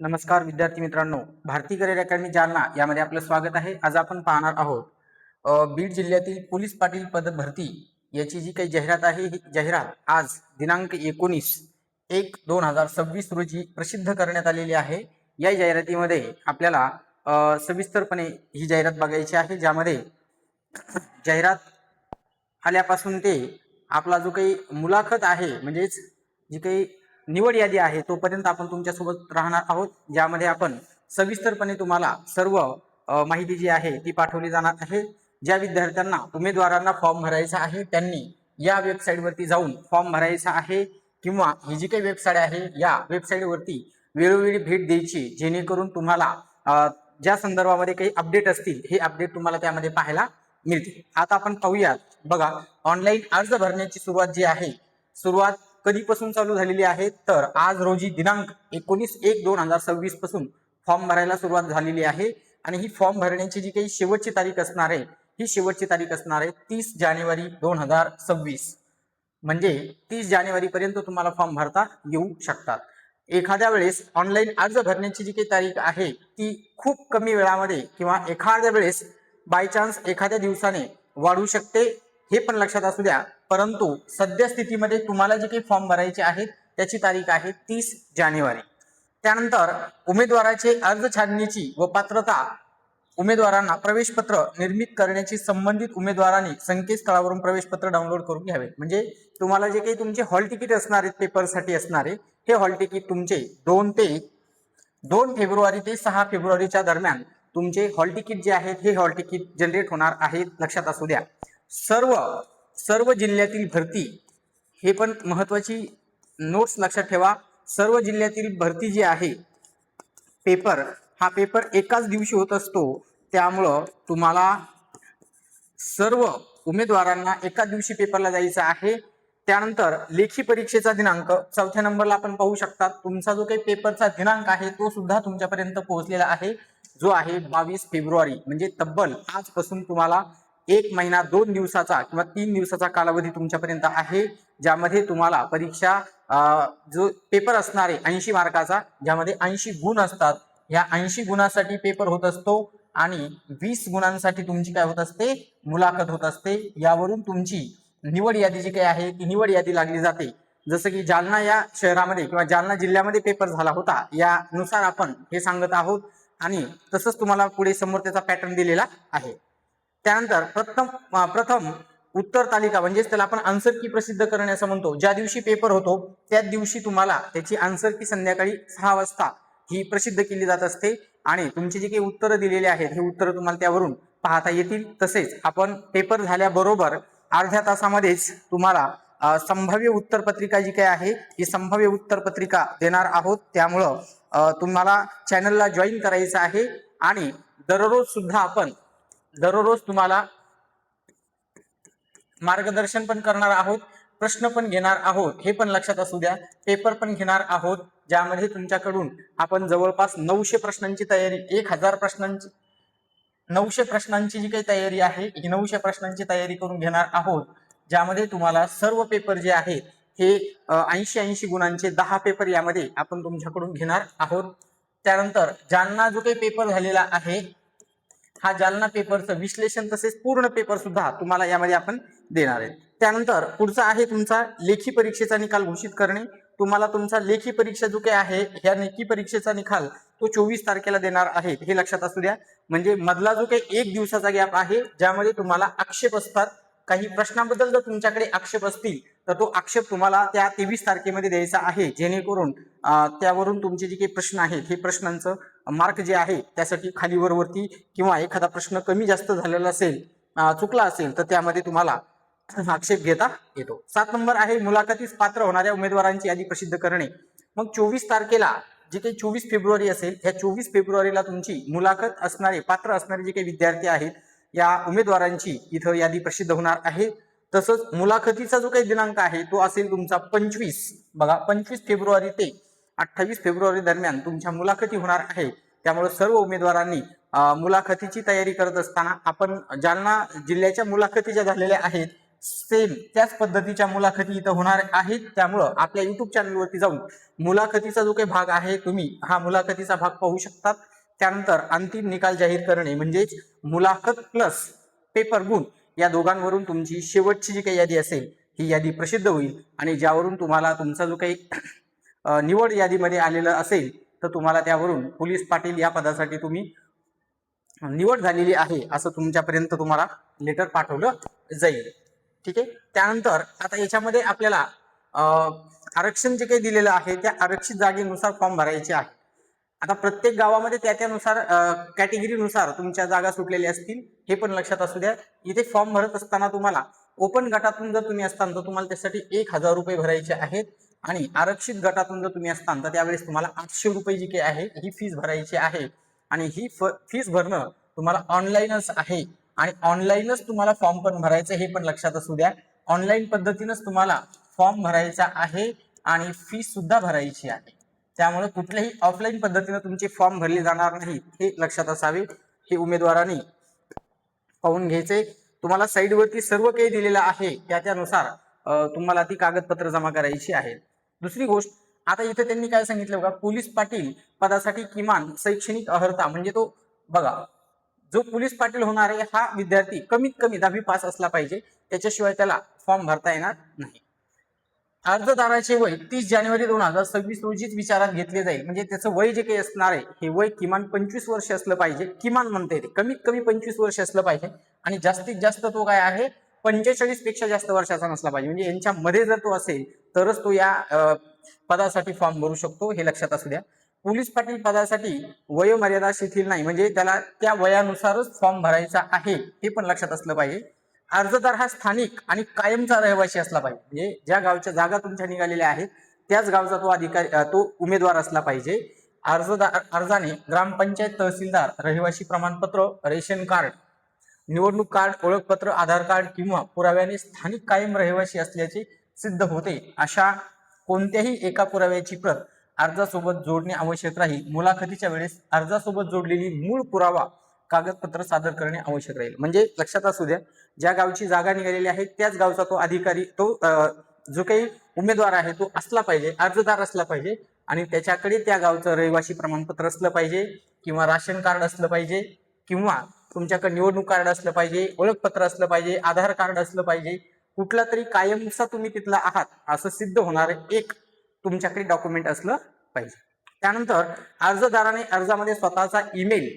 नमस्कार विद्यार्थी मित्रांनो. भारती करिअर अकॅडमी जालना यामध्ये आपलं स्वागत आहे. आज आपण पाहणार आहोत बीड जिल्ह्यातील पोलीस पाटील पद भरती याची जी काही जाहिरात आहे ही जाहिरात आज दिनांक एकोणीस एक दोन हजार सव्वीस रोजी प्रसिद्ध करण्यात आलेली आहे. या जाहिरातीमध्ये आपल्याला सविस्तरपणे ही जाहिरात बघायची आहे ज्यामध्ये जाहिरात आल्यापासून ते आपला जो काही मुलाखत आहे म्हणजेच जी काही निवड यादी आहे तोपर्यंत आपण तुमच्यासोबत राहणार आहोत ज्यामध्ये आपण सविस्तरपणे तुम्हाला सर्व माहिती जी आहे ती पाठवली जाणार आहे. ज्या विद्यार्थ्यांना उमेदवारांना फॉर्म भरायचा आहे त्यांनी या वेबसाईटवरती जाऊन फॉर्म भरायचा आहे किंवा ही जी काही वेबसाईट आहे या वेबसाईटवरती वेळोवेळी भेट द्यायची जेणेकरून तुम्हाला ज्या संदर्भामध्ये काही अपडेट असतील हे अपडेट तुम्हाला त्यामध्ये पाहायला मिळतील. आता आपण पाहूयात बघा ऑनलाईन अर्ज भरण्याची सुरुवात जी आहे सुरुवात कधीपासून चालू झालेली आहे? तर आज रोजी दिनांक एकोणीस एक दोन हजार सव्वीसपासून फॉर्म भरायला सुरुवात झालेली आहे. आणि ही फॉर्म भरण्याची जी काही शेवटची तारीख असणार आहे ही शेवटची तारीख असणार आहे तीस जानेवारी दोन हजार सव्वीस. म्हणजे तीस जानेवारी पर्यंत तुम्हाला फॉर्म भरता येऊ शकतात. एखाद्या वेळेस ऑनलाईन अर्ज भरण्याची जी काही तारीख आहे ती खूप कमी वेळामध्ये किंवा एखाद्या वेळेस बाय चान्स एखाद्या दिवसाने वाढू शकते हे पण लक्षात असू द्या. परंतु सद्यस्थितीमध्ये तुम्हाला जे काही फॉर्म भरायचे आहेत त्याची तारीख आहे तीस जानेवारी. त्यानंतर उमेदवाराचे अर्ज छाननीची व पात्रता उमेदवारांना प्रवेशपत्र निर्मित करण्याची संबंधित उमेदवारांनी संकेतस्थळावरून प्रवेशपत्र डाउनलोड करून घ्यावे. म्हणजे तुम्हाला जे काही तुमचे हॉल तिकीट असणार आहेत पेपरसाठी असणारे हे हॉल तिकीट तुमचे दोन ते दोन फेब्रुवारी ते सहा फेब्रुवारीच्या दरम्यान तुमचे हॉल तिकीट जे आहेत हे हॉल तिकीट जनरेट होणार आहेत. लक्षात असू द्या. सर्व सर्व जिल्ह्यातील भरती हे पण महत्त्वाची नोट्स लक्षात ठेवा. सर्व जिल्ह्यातील भरती जी आहे पेपर हा पेपर एकाच दिवशी होत असतो. त्यामुळं तुम्हाला सर्व उमेदवारांना एका दिवशी पेपरला जायचं आहे. त्यानंतर लेखी परीक्षेचा दिनांक चौथ्या नंबरला आपण पाहू शकता तुमचा जो काही पेपरचा दिनांक आहे तो सुद्धा तुमच्यापर्यंत पोहोचलेला आहे. जो आहे बावीस फेब्रुवारी म्हणजे तब्बल आजपासून तुम्हाला एक महिना दोन दिवसाचा किंवा तीन दिवसाचा कालावधी तुमच्यापर्यंत आहे ज्यामध्ये तुम्हाला परीक्षा जो पेपर असणारे ऐंशी मार्काचा ज्यामध्ये ऐंशी गुण असतात ह्या ऐंशी गुणासाठी पेपर होत असतो आणि वीस गुणांसाठी तुमची काय होत असते? मुलाखत होत असते. यावरून तुमची निवड यादी जी काही आहे ती निवड यादी लागली जाते. जसं की जालना या शहरामध्ये किंवा जालना जिल्ह्यामध्ये पेपर झाला होता यानुसार आपण हे सांगत आहोत आणि तसंच तुम्हाला पुढे समोर त्याचा पॅटर्न दिलेला आहे. त्यानंतर प्रथम प्रथम उत्तर तालिका म्हणजेच त्याला आपण आन्सर की प्रसिद्ध करणे असं म्हणतो. ज्या दिवशी पेपर होतो त्याच दिवशी तुम्हाला त्याची आन्सर की संध्याकाळी सहा वाजता ही प्रसिद्ध केली जात असते. आणि तुमची जी काही उत्तरं दिलेली आहेत हे उत्तरं तुम्हाला त्यावरून पाहता येतील. तसेच आपण पेपर झाल्याबरोबर अर्ध्या तासामध्येच तुम्हाला संभाव्य उत्तर पत्रिका जी काही आहे ही संभाव्य उत्तर पत्रिका देणार आहोत. त्यामुळं तुम्हाला चॅनलला जॉईन करायचं आहे. आणि दररोज सुद्धा आपण दररोज तुम्हाला मार्गदर्शन पण करणार आहोत प्रश्न पण घेणार आहोत हे पण लक्षात असू द्या. पेपर पण घेणार आहोत ज्यामध्ये तुमच्याकडून आपण जवळपास नऊशे प्रश्नांची तयारी एक हजार प्रश्नांची नऊशे प्रश्नांची जी काही तयारी आहे ही नऊशे प्रश्नांची तयारी करून घेणार आहोत ज्यामध्ये तुम्हाला सर्व पेपर जे आहेत हे ऐंशी ऐंशी गुणांचे दहा पेपर यामध्ये आपण तुमच्याकडून घेणार आहोत. त्यानंतर ज्यांना जो काही पेपर झालेला आहे हा जालना पेपरचं विश्लेषण तसेच पूर्ण पेपर सुद्धा तुम्हाला यामध्ये आपण देणार आहे. त्यानंतर पुढचा आहे तुमचा लेखी परीक्षेचा निकाल घोषित करणे. तुम्हाला तुमचा लेखी परीक्षा जो काही आहे ह्या लेखी परीक्षेचा निकाल तो चोवीस तारखेला देणार आहे हे लक्षात असू द्या. म्हणजे मधला जो काही एक दिवसाचा गॅप आहे ज्यामध्ये तुम्हाला आक्षेप असतात काही प्रश्नाबद्दल जर तुमच्याकडे आक्षेप असतील तर तो आक्षेप तुम्हाला त्या तेवीस तारखेमध्ये द्यायचा आहे. जेणेकरून त्यावरून तुमचे जे काही प्रश्न आहेत हे प्रश्नांचं मार्क जे आहे त्यासाठी खालीवर वरती किंवा एखादा प्रश्न कमी जास्त झालेला असेल चुकला असेल तर त्यामध्ये तुम्हाला आक्षेप घेता येतो. सात नंबर आहे मुलाखतीस पात्र होणाऱ्या उमेदवारांची यादी प्रसिद्ध करणे. मग चोवीस तारखेला जे काही चोवीस फेब्रुवारी असेल ह्या चोवीस फेब्रुवारीला तुमची मुलाखत असणारे पात्र असणारे जे काही विद्यार्थी आहेत या उमेदवारांची इथं यादी प्रसिद्ध होणार आहे. तसंच मुलाखतीचा जो काही दिनांक आहे तो असेल तुमचा पंचवीस. बघा पंचवीस फेब्रुवारी ते अठ्ठावीस फेब्रुवारी दरम्यान तुमच्या मुलाखती होणार आहे. त्यामुळे सर्व उमेदवारांनी मुलाखतीची तयारी करत असताना आपण जालना जिल्ह्याच्या मुलाखती ज्या झालेल्या आहेत सेम त्याच पद्धतीच्या मुलाखती इथं होणार आहेत. त्यामुळं आपल्या युट्यूब चॅनलवरती जाऊन मुलाखतीचा जो काही भाग आहे तुम्ही हा मुलाखतीचा भाग पाहू शकतात. त्यानंतर अंतिम निकाल जाहीर करणे म्हणजेच मुलाखत प्लस पेपर गुण या दोघांवरून तुमची शेवटची जी काही यादी असेल ही यादी प्रसिद्ध होईल. आणि ज्यावरून तुम्हाला तुमचा जो काही निवड यादीमध्ये आलेलं असेल तर तुम्हाला त्यावरून पोलीस पाटील या पदासाठी तुम्ही निवड झालेली आहे असं तुमच्यापर्यंत तुम्हाला लेटर पाठवलं जाईल. ठीक आहे? त्यानंतर आता याच्यामध्ये आपल्याला आरक्षण जे काही दिलेलं आहे त्या आरक्षित जागेनुसार फॉर्म भरायचे आहे. आता प्रत्येक गावामध्ये त्या त्यानुसार कॅटेगरीनुसार तुमच्या जागा सुटलेल्या असतील हे पण लक्षात असू द्या. इथे फॉर्म भरत असताना तुम्हाला ओपन गटातून जर तुम्ही असताल तर तुम्हाला त्यासाठी एक हजार रुपये भरायचे आहेत. आणि आरक्षित गटातून जर तुम्ही असताल तर त्यावेळेस तुम्हाला आठशे रुपये जी काही आहे ही फीस भरायची आहे. आणि ही फीस भरणं तुम्हाला ऑनलाईनच आहे. आणि ऑनलाईनच तुम्हाला फॉर्म पण भरायचं हे पण लक्षात असू द्या. ऑनलाईन पद्धतीनंच तुम्हाला फॉर्म भरायचा आहे आणि फीस सुद्धा भरायची आहे. त्यामुळे कुठल्याही ऑफलाईन पद्धतीने तुमचे फॉर्म भरले जाणार नाही हे लक्षात असावे हे उमेदवारांनी पाहून घ्यायचे. तुम्हाला साईडवरती सर्व काही दिलेलं आहे त्या त्यानुसार तुम्हाला ती कागदपत्र जमा करायची आहेत. दुसरी गोष्ट आता इथे त्यांनी काय सांगितलं बघा पोलीस पाटील पदासाठी किमान शैक्षणिक अर्हता म्हणजे तो बघा जो पोलीस पाटील होणार आहे हा विद्यार्थी कमीत कमी दहावी पास असला पाहिजे त्याच्याशिवाय त्याला फॉर्म भरता येणार नाही. अर्जदाराचे वय तीस जानेवारी दोन हजार सव्वीस रोजीच विचारात घेतले जाईल. म्हणजे त्याचं वय जे काही असणार आहे हे वय किमान पंचवीस वर्ष असलं पाहिजे. किमान म्हणता येते. कमीत कमी पंचवीस वर्ष असलं पाहिजे. आणि जास्तीत जास्त तो काय आहे पंचेचाळीसपेक्षा जास्त वर्षाचा नसला पाहिजे. म्हणजे यांच्यामध्ये जर तो असेल तरच तो या पदासाठी फॉर्म भरू शकतो हे लक्षात असू द्या. पोलीस पाटील पदासाठी वयोमर्यादा शिथिल नाही. म्हणजे त्याला त्या वयानुसारच फॉर्म भरायचा आहे हे पण लक्षात असलं पाहिजे. अर्जदार हा स्थानिक आणि कायमचा रहिवासी असला पाहिजे. म्हणजे ज्या गावच्या जागा तुमच्या निघालेल्या आहेत त्याच गावचा तो अधिकारी तो उमेदवार असला पाहिजे. अर्जदार अर्जाने ग्रामपंचायत तहसीलदार रहिवासी प्रमाणपत्र रेशन कार्ड निवडणूक कार्ड ओळखपत्र आधार कार्ड किंवा पुराव्याने स्थानिक कायम रहिवासी असल्याचे सिद्ध होते. अशा कोणत्याही एका पुराव्याची प्रत अर्जासोबत जोडणे आवश्यक राहील. मुलाखतीच्या वेळेस अर्जासोबत जोडलेली मूळ पुरावा कागदपत्र सादर करणे आवश्यक राहील. म्हणजे लक्षात असू द्या ज्या गावची जागा निघालेली आहे त्याच गावचा तो अधिकारी तो जो काही उमेदवार आहे तो असला पाहिजे अर्जदार असला पाहिजे आणि त्याच्याकडे त्या गावचं रहिवासी प्रमाणपत्र असलं पाहिजे किंवा राशन कार्ड असलं पाहिजे किंवा तुमच्याकडे निवडणूक कार्ड असलं पाहिजे ओळखपत्र असलं पाहिजे आधार कार्ड असलं पाहिजे कुठला तरी कायमचा तुम्ही तिथला आहात असं सिद्ध होणार एक तुमच्याकडे डॉक्युमेंट असलं पाहिजे. त्यानंतर अर्जदाराने अर्जामध्ये स्वतःचा ईमेल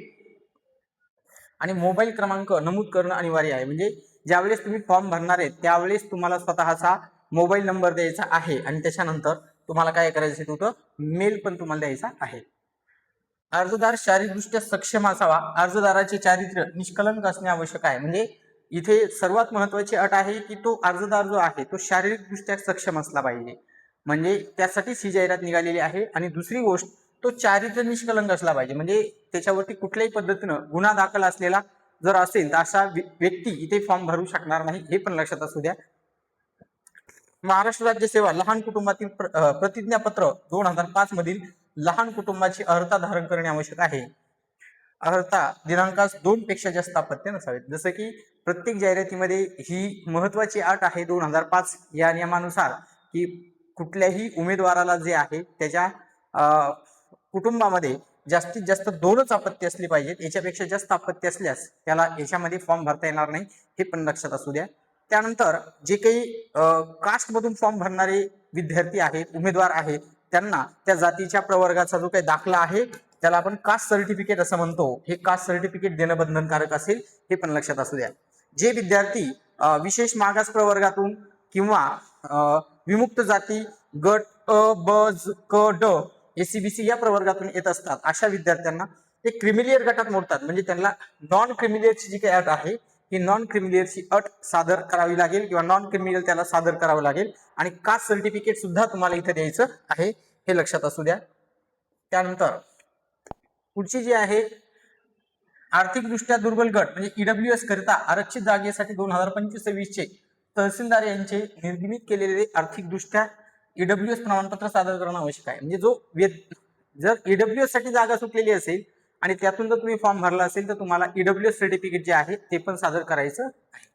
आणि मोबाईल क्रमांक नमूद करणं अनिवार्य आहे. म्हणजे ज्यावेळेस तुम्ही फॉर्म भरणार आहे त्यावेळेस तुम्हाला स्वतःचा मोबाईल नंबर द्यायचा आहे आणि त्याच्यानंतर तुम्हाला काय करायचं आहे मेल पण तुम्हाला द्यायचा आहे. अर्जदार शारीरिकदृष्ट्या सक्षम असावा. अर्जदाराचे चारित्र्य निष्कलंक असणे आवश्यक आहे. म्हणजे इथे सर्वात महत्वाची अट आहे की तो अर्जदार जो आहे तो शारीरिकदृष्ट्या सक्षम असला पाहिजे. म्हणजे त्यासाठीच ही जाहिरात निघालेली आहे. आणि दुसरी गोष्ट तो चारित्र्य निष्कलंक असला पाहिजे. म्हणजे त्याच्यावरती कुठल्याही पद्धतीनं गुन्हा दाखल असलेला जर असेल तर असा व्य- व्यक्ती इथे फॉर्म भरू शकणार नाही हे पण लक्षात असू द्या. महाराष्ट्र राज्य सेवा लहान कुटुंबातील प्र- प्रतिज्ञापत्र दोन हजार पाच मधील लहान कुटुंबाची अर्हता धारण करणे आवश्यक आहे. अर्हता दिनांकास दोन पेक्षा जास्त अपत्य नसावेत. जसं की प्रत्येक जाहिरातीमध्ये ही महत्वाची अट आहे दोन हजार पाच या नियमानुसार की कुठल्याही उमेदवाराला जे आहे त्याच्या कुटुंबामध्ये जास्तीत जास्त दोनच आपत्ती असली पाहिजेत. याच्यापेक्षा जास्त आपत्ती असल्यास त्याला याच्यामध्ये फॉर्म भरता येणार नाही हे पण लक्षात असू द्या. त्यानंतर जे काही कास्टमधून फॉर्म भरणारे विद्यार्थी आहेत उमेदवार आहेत त्यांना त्या जातीच्या प्रवर्गाचा जो काही दाखला आहे त्याला आपण कास्ट सर्टिफिकेट असं म्हणतो. हे कास्ट सर्टिफिकेट देणं बंधनकारक असेल हे पण लक्षात असू द्या. जे विद्यार्थी विशेष मागास प्रवर्गातून किंवा विमुक्त जाती गट अ ब ज, क ड एसीबीसी या प्रवर्गातून येत असतात. अशा विद्यार्थ्यांना ते क्रिमिलियर गटात मोडतात. म्हणजे त्यांना नॉन क्रिमिलियरची जी काही अट आहे ही नॉन क्रिमिलियरची अट सादर करावी लागेल किंवा नॉन क्रिमिनल त्याला सादर करावं लागेल आणि कास्ट सर्टिफिकेट सुद्धा तुम्हाला इथे द्यायचं आहे. हे लक्षात असू द्या. त्यानंतर पुढची जी आहे आर्थिकदृष्ट्या दुर्बल गट म्हणजे ईडब्ल्यू एस करिता आरक्षित जागेसाठी दोन हजार पंचवीस सव्वीसचे तहसीलदार यांचे निर्गमित केलेले आर्थिकदृष्ट्या ईडब्ल्यू एस प्रमाणपत्र सादर करणं आवश्यक आहे. म्हणजे जो जर ईडब्ल्यू एससाठी जागा सुटलेली असेल आणि त्यातून जर तुम्ही फॉर्म भरला असेल तर तुम्हाला ईडब्ल्यू एस सर्टिफिकेट जे आहे ते पण सादर करायचं आहे.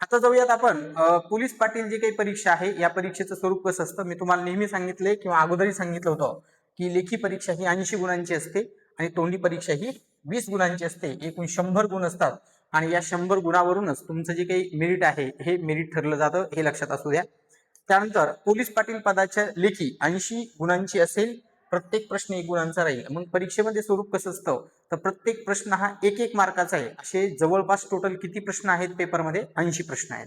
आता जाऊयात आपण पोलीस पाटील जी काही परीक्षा आहे या परीक्षेचं स्वरूप कसं असतं? मी तुम्हाला नेहमी सांगितले किंवा अगोदरही सांगितलं होतं की लेखी परीक्षा ही ऐंशी गुणांची असते आणि तोंडी परीक्षा ही वीस गुणांची असते. एकूण शंभर गुण असतात. आणि या शंभर गुणावरूनच तुमचं जे काही मेरिट आहे हे मेरिट ठरलं जातं हे लक्षात असू द्या. त्यानंतर पोलीस पाटील पदाच्या लेखी ऐंशी गुणांची असेल प्रत्येक प्रश्न एक गुणांचा राहील. मग परीक्षेमध्ये स्वरूप कसं असतं? तर प्रत्येक प्रश्न हा एक एक मार्काचा आहे. असे जवळपास टोटल किती प्रश्न आहेत पेपरमध्ये ऐंशी प्रश्न आहेत.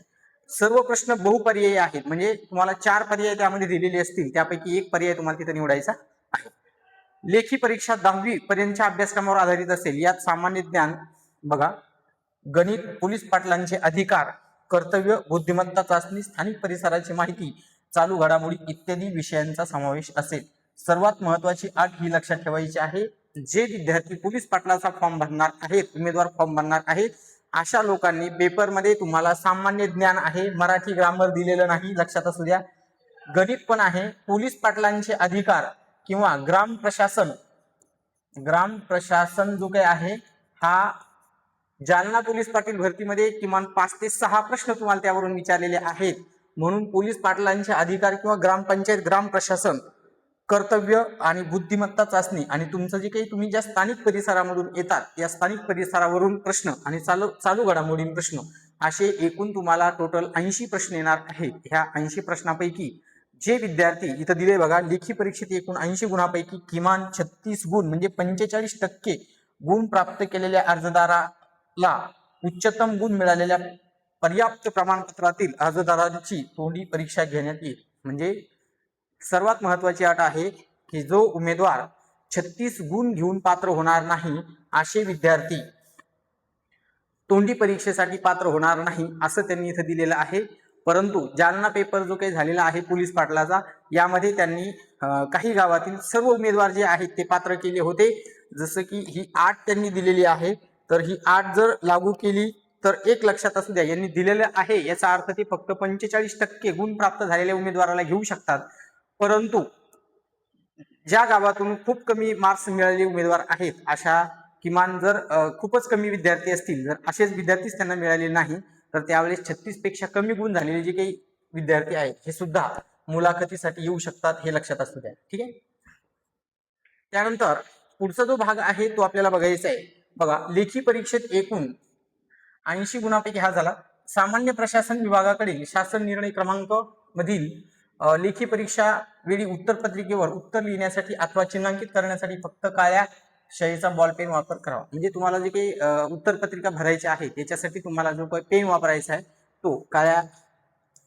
सर्व प्रश्न बहुपर्यायी आहेत. म्हणजे तुम्हाला चार पर्याय त्यामध्ये दिलेले असतील. त्यापैकी एक पर्याय तुम्हाला तिथे निवडायचा आहे. लेखी परीक्षा दहावी पर्यंतच्या अभ्यासक्रमावर आधारित असेल. यात सामान्य ज्ञान बघा. गणित पोलीस पाटलांचे अधिकार कर्तव्य बुद्धिमत्ता चाचणी स्थानिक परिसराची माहिती चालू घडामोडी इत्यादी विषयांचा समावेश असेल. सर्वात महत्वाची अट ही लक्षात ठेवायची आहे. जे विद्यार्थी पोलीस पाटलाचा फॉर्म भरणार आहेत उमेदवार फॉर्म भरणार आहेत अशा लोकांनी पेपरमध्ये तुम्हाला सामान्य ज्ञान आहे मराठी ग्रामर दिलेलं नाही लक्षात असू द्या. गणित पण आहे. पोलीस पाटलांचे अधिकार किंवा ग्राम प्रशासन ग्राम प्रशासन जो काही आहे हा जालना पोलीस पाटील भरतीमध्ये किमान पाच ते सहा प्रश्न तुम्हाला त्यावरून विचारलेले आहेत. म्हणून पोलीस पाटलांचे अधिकार किंवा ग्रामपंचायत ग्राम प्रशासन कर्तव्य आणि बुद्धिमत्ता चाचणी आणि तुमचं जे काही तुम्ही ज्या स्थानिक परिसरामधून येतात या स्थानिक परिसरावरून प्रश्न आणि चालू चालू घडामोडीन प्रश्न असे एकूण तुम्हाला टोटल ऐंशी प्रश्न येणार आहेत. ह्या ऐंशी प्रश्नापैकी जे विद्यार्थी इथं दिले बघा लेखी परीक्षेत एकूण ऐंशी गुणापैकी किमान छत्तीस गुण म्हणजे पंचेचाळीस टक्के गुण प्राप्त केलेल्या अर्जदारा ला उच्चतम गुण मिळालेल्या पर्याप्त प्रमाणपत्रातील अर्जदारांची तोंडी परीक्षा घेण्यात येईल. म्हणजे सर्वात महत्वाची अट आहे की जो उमेदवार छत्तीस गुण घेऊन पात्र होणार नाही असे विद्यार्थी तोंडी परीक्षेसाठी पात्र होणार नाही असं त्यांनी इथं दिलेलं आहे. परंतु जालना पेपर जो काही झालेला आहे पोलीस पाटलाचा यामध्ये त्यांनी काही गावातील सर्व उमेदवार जे आहेत ते पात्र केले होते. जसं की ही आठ त्यांनी दिलेली आहे. तर ही आठ जर लागू केली तर एक लक्षात असू द्या यांनी दिलेलं आहे. याचा अर्थ ते फक्त पंचेचाळीस टक्के गुण प्राप्त झालेल्या उमेदवाराला घेऊ शकतात. परंतु ज्या गावातून खूप कमी मार्क्स मिळालेले उमेदवार आहेत अशा किमान जर खूपच कमी विद्यार्थी असतील जर असेच विद्यार्थीच त्यांना मिळाले नाही तर त्यावेळेस छत्तीसपेक्षा कमी गुण झालेले जे काही विद्यार्थी आहेत हे सुद्धा मुलाखतीसाठी येऊ शकतात हे लक्षात असू द्या. ठीक आहे? त्यानंतर पुढचा जो भाग आहे तो आपल्याला बघायचा आहे. बघा लेखी परीक्षेत एकूण ऐंशी गुणापैकी हा झाला. सामान्य प्रशासन विभागाकडील शासन निर्णय क्रमांक मधील लेखी परीक्षा वेळी उत्तरपत्रिकेवर उत्तर लिहिण्यासाठी अथवा चिन्हांकित करण्यासाठी फक्त काळ्या शाईचा बॉल पेन वापर करावा. म्हणजे तुम्हाला जे काही उत्तर उत्तरपत्रिका भरायची आहे त्याच्यासाठी तुम्हाला जो काही पेन वापरायचा आहे तो काळ्या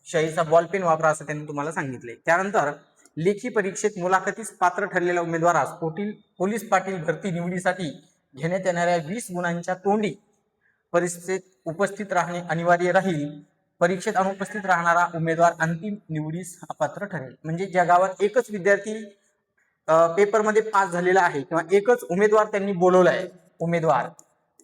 शाईचा बॉल पेन वापरा असं त्यांनी तुम्हाला सांगितले त्यानंतर लेखी परीक्षेत मुलाखतीस पात्र ठरलेल्या उमेदवारास पोटील पोलीस पाटील भरती निवडीसाठी घेण्यात येणाऱ्या वीस गुणांच्या तोंडी परिस्थितीत उपस्थित राहणे अनिवार्य राहील. परीक्षेत अनुपस्थित राहणारा उमेदवार अंतिम निवडीस अपात्र ठरेल. म्हणजे ज्या गावात एकच विद्यार्थी पेपरमध्ये पास झालेला आहे किंवा एकच उमेदवार त्यांनी बोलवला आहे उमेदवार.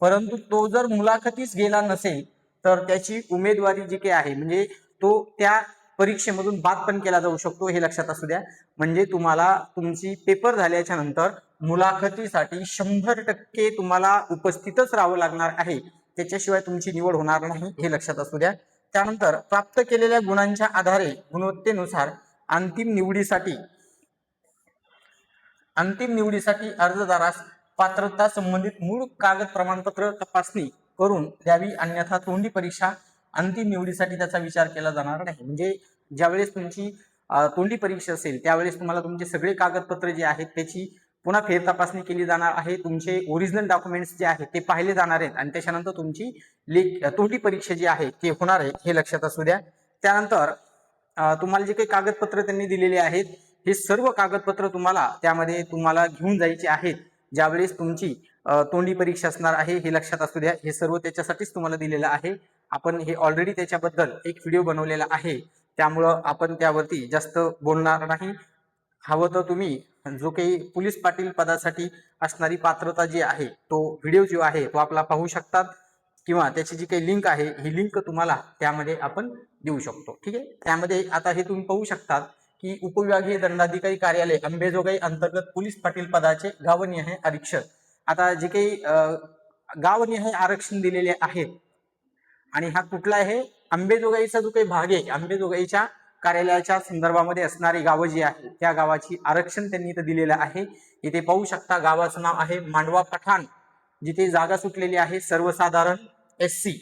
परंतु तो जर मुलाखतीस गेला नसेल तर त्याची उमेदवारी जी काही आहे म्हणजे तो त्या परीक्षेमधून बाद पण केला जाऊ शकतो हे लक्षात असू द्या. म्हणजे तुम्हाला तुमची पेपर झाल्याच्यानंतर मुलाखतीसाठी शंभर टक्के तुम्हाला उपस्थितच राहावं लागणार आहे. त्याच्याशिवाय तुमची निवड होणार नाही हे लक्षात असू द्या. त्यानंतर प्राप्त केलेल्या गुणांच्या आधारे गुणवत्तेनुसार अंतिम निवडीसाठी अंतिम निवडीसाठी अर्जदारास पात्रता संबंधित मूळ कागद प्रमाणपत्र तपासणी करून द्यावी. अन्यथा तोंडी परीक्षा अंतिम निवडीसाठी त्याचा विचार केला जाणार नाही. म्हणजे ज्यावेळेस तुमची तोंडी परीक्षा असेल त्यावेळेस तुम्हाला तुमचे सगळे कागदपत्र जे आहेत त्याची पुन्हा फेर तपासणी केली जाणार आहे. तुमचे ओरिजिनल डॉक्युमेंट्स जे आहेत ते पाहिले जाणार आहेत. आणि त्याच्यानंतर तुमची लेख तोंडी परीक्षा जी आहे ते होणार आहे हे लक्षात असू द्या. त्यानंतर तुम्हाला जे काही कागदपत्र त्यांनी दिलेले आहेत हे सर्व कागदपत्र तुम्हाला त्यामध्ये तुम्हाला घेऊन जायचे आहेत. ज्यावेळेस तुमची तोंडी परीक्षा असणार आहे हे लक्षात असू द्या. हे सर्व त्याच्यासाठीच तुम्हाला दिलेलं आहे. आपण हे ऑलरेडी त्याच्याबद्दल एक व्हिडिओ बनवलेला आहे. त्यामुळं आपण त्यावरती जास्त बोलणार नाही. हवं तर तुम्ही जो काही पोलीस पाटील पदासाठी असणारी पात्रता जी आहे तो व्हिडिओ जो आहे तो आपला पाहू शकतात किंवा त्याची जी काही लिंक आहे ही लिंक तुम्हाला त्यामध्ये आपण देऊ शकतो. ठीक आहे? त्यामध्ये आता हे तुम्ही पाहू शकतात की उपविभागीय दंडाधिकारी कार्यालय अंबेजोगाई अंतर्गत पोलीस पाटील पदाचे गावनिहाय आरक्षण आता जे काही गावनिहाय आरक्षण दिलेले आहेत आणि हा कुठला आहे? अंबेजोगाईचा जो काही भाग आहे अंबेजोगाईच्या कार्यालयाच्या संदर्भामध्ये असणारी गावं जी आहे त्या गावाची आरक्षण त्यांनी इथं दिलेलं आहे. इथे पाहू शकता गावाचं नाव आहे मांडवा पठाण. जिथे जागा सुटलेली आहे सर्वसाधारण एस सी.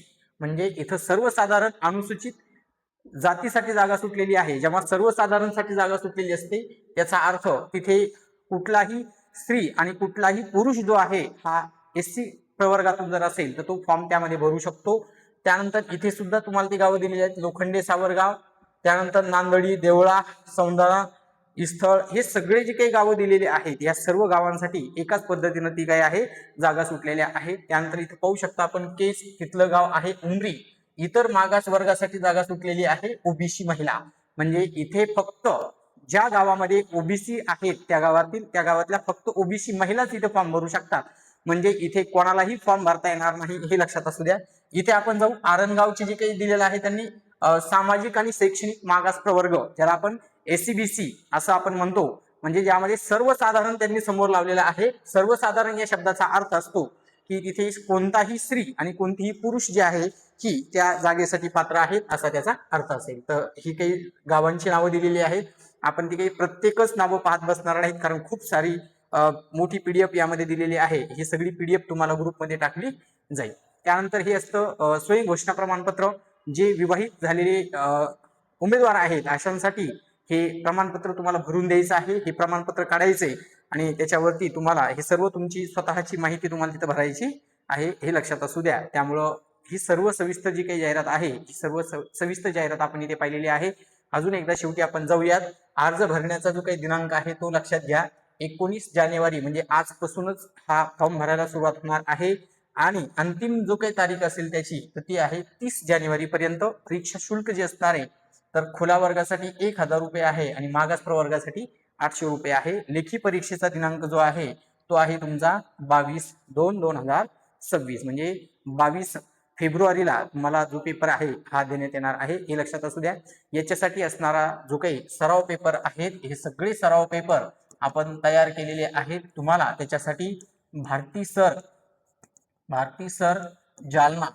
म्हणजे इथं सर्वसाधारण अनुसूचित जातीसाठी जागा सुटलेली आहे. जेव्हा सर्वसाधारणसाठी जागा सुटलेली असते याचा अर्थ तिथे कुठलाही स्त्री आणि कुठलाही पुरुष जो आहे हा एस सी प्रवर्गातून जर असेल तर तो फॉर्म त्यामध्ये भरू शकतो. त्यानंतर इथे सुद्धा तुम्हाला ती गावं दिलेली आहेत. लोखंडे सावरगाव त्यानंतर नांदडी देवळा सौंदाळा इस्थळ हे सगळे जे काही गावं दिलेली आहेत या सर्व गावांसाठी एकाच पद्धतीनं ती काय आहे जागा सुटलेल्या आहेत. त्यानंतर इथे पाहू शकता आपण केस तिथलं गाव आहे उमरी. इतर मागास वर्गासाठी जागा सुटलेली आहे ओबीसी महिला. म्हणजे इथे फक्त ज्या गावामध्ये ओबीसी आहेत त्या गावातील त्या गावातल्या फक्त ओबीसी महिलाच इथे फॉर्म भरू शकतात. म्हणजे इथे कोणालाही फॉर्म भरता येणार नाही हे लक्षात असू द्या. इथे आपण जाऊ. आरणगावचे जे काही दिलेलं आहे त्यांनी सामाजिक आणि शैक्षणिक मागास प्रवर्ग ज्याला आपण एसीबीसी असं आपण म्हणतो. म्हणजे ज्यामध्ये सर्वसाधारण त्यांनी समोर लावलेलं आहे. सर्वसाधारण या शब्दाचा अर्थ असतो की तिथे कोणताही स्त्री आणि कोणतीही पुरुष जे आहे ही त्या जागेसाठी पात्र आहेत असा त्याचा अर्थ असेल. तर ही काही गावांची नावं दिलेली आहेत. आपण ती काही प्रत्येकच नावं पाहत बसणार नाहीत कारण खूप सारी मोठी पीडीएफ यामध्ये दिलेली आहे. ही सगळी पीडीएफ तुम्हाला ग्रुपमध्ये टाकली जाईल. त्यानंतर हे असतं स्वयं घोषणा प्रमाणपत्र जे विवाहित झालेले उमेदवार आहेत अशांसाठी हे प्रमाणपत्र तुम्हाला भरून द्यायचं आहे हे प्रमाणपत्र काढायचे आणि त्याच्यावरती तुम्हाला हे सर्व तुमची स्वतःची माहिती तुम्हाला तिथं भरायची आहे हे लक्षात असू द्या. त्यामुळं ही सर्व सविस्तर जी काही जाहिरात आहे ही सर्व सविस्तर जाहिरात आपण इथे पाहिलेली आहे. अजून एकदा शेवटी आपण जाऊयात. अर्ज भरण्याचा जो काही दिनांक आहे तो लक्षात घ्या. एकोणीस जानेवारी म्हणजे आजपासूनच हा फॉर्म भरायला सुरुवात होणार आहे. आणि अंतिम जो काही तारीख असेल त्याची तर ती आहे तीस जानेवारी पर्यंत. परीक्षा शुल्क जे असणार आहे तर खुला वर्गासाठी एक हजार रुपये आहे आणि मागास प्रवर्गासाठी आठशे रुपये आहे. लेखी परीक्षेचा दिनांक जो आहे तो आहे तुमचा बावीस दोन दोन हजार सव्वीस. म्हणजे बावीस फेब्रुवारीला तुम्हाला जो पेपर आहे हा देण्यात येणार आहे. हे लक्षात असू द्या. याच्यासाठी असणारा जो काही सराव पेपर आहेत हे सगळे सराव पेपर आपण तयार केलेले आहेत. तुम्हाला त्याच्यासाठी भारती सर भारती सर जालना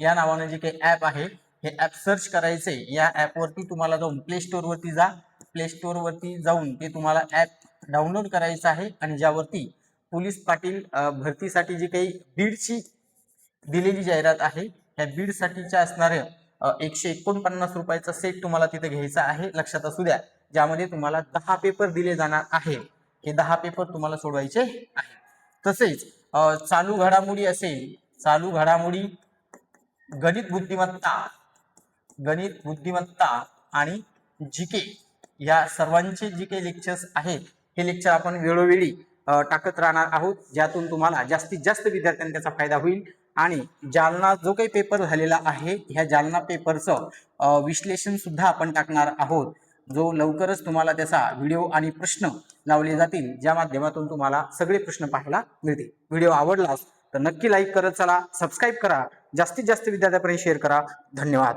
या नावाने जे काही ऍप आहे हे ऍप सर्च करायचे या ॲपवरती तुम्हाला जाऊन प्ले स्टोअरवरती जा. प्ले स्टोअरवरती जाऊन ते तुम्हाला ऍप डाउनलोड करायचं आहे आणि ज्यावरती पोलीस पाटील भरतीसाठी जी काही बीडची दिलेली जाहिरात आहे या बीडसाठीच्या असणाऱ्या एकशे एकोणपन्नास रुपयाचा सेट तुम्हाला तिथे घ्यायचा आहे. लक्षात असू द्या ज्यामध्ये तुम्हाला दहा पेपर दिले जाणार आहे. हे दहा पेपर तुम्हाला सोडवायचे आहे. तसेच चालू घडामोडी असेल चालू घडामोडी गणित बुद्धिमत्ता गणित बुद्धिमत्ता आणि जीके या सर्वांचे जी काही लेक्चर्स आहेत. हे लेक्चर आपण वेळोवेळी टाकत राहणार आहोत. ज्यातून तुम्हाला जास्तीत जास्त विद्यार्थ्यांना त्याचा फायदा होईल. आणि जालना जो काही पेपर झालेला आहे ह्या जालना पेपरचं विश्लेषण सुद्धा आपण टाकणार आहोत. जो लवकरच तुम्हाला त्याचा व्हिडिओ आणि प्रश्न लावले जातील ज्या माध्यमातून तुम्हाला सगळे प्रश्न पाहायला मिळतील. व्हिडिओ आवडलास तर नक्की लाईक करत चला सबस्क्राईब करा जास्तीत जास्त विद्यार्थ्यापर्यंत शेअर करा. धन्यवाद.